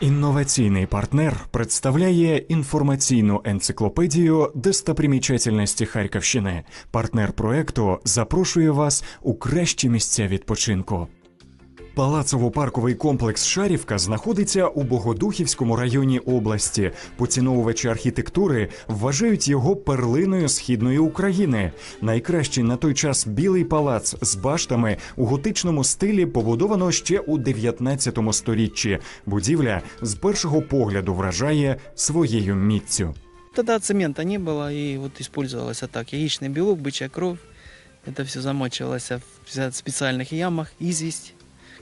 Інноваційний партнер представляє інформаційну енциклопедію достопримічательності Харківщини. Партнер проекту запрошує вас у кращі місця відпочинку. Палацово-парковий комплекс Шарівка знаходиться у Богодухівському районі області. Поціновувачі архітектури вважають його перлиною східної України. Найкращий на той час білий палац з баштами у готичному стилі побудовано ще у 19 сторіччі. Будівля з першого погляду вражає своєю міццю. Тогда цемента не было, и вот использовалось так. Яичный белок, бычья кровь. Это все замачивалось в специальных ямах, известь,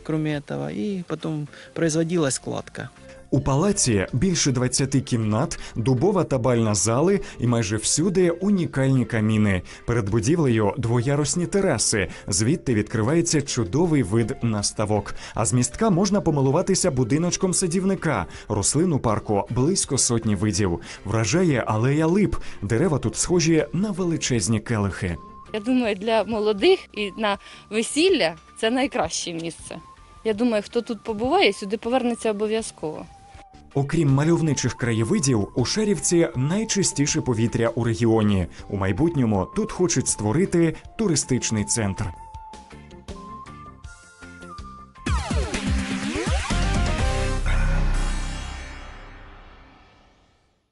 кроме этого. И потом производилась кладка. У палаці більше 20 кімнат, дубова та бальна зали і майже всюди унікальні каміни. Перед будівлею двоярусні тераси. Звідти відкривається чудовий вид на ставок. А з містка можна помилуватися будиночком садівника. Рослин у парку близько сотні видів. Вражає алея лип. Дерева тут схожі на величезні келихи. Я думаю, для молодих і на весілля це найкраще місце. Я думаю, хто тут побуває, сюди повернеться обов'язково. Окрім мальовничих краєвидів, у Шарівці найчистіше повітря у регіоні. У майбутньому тут хочуть створити туристичний центр.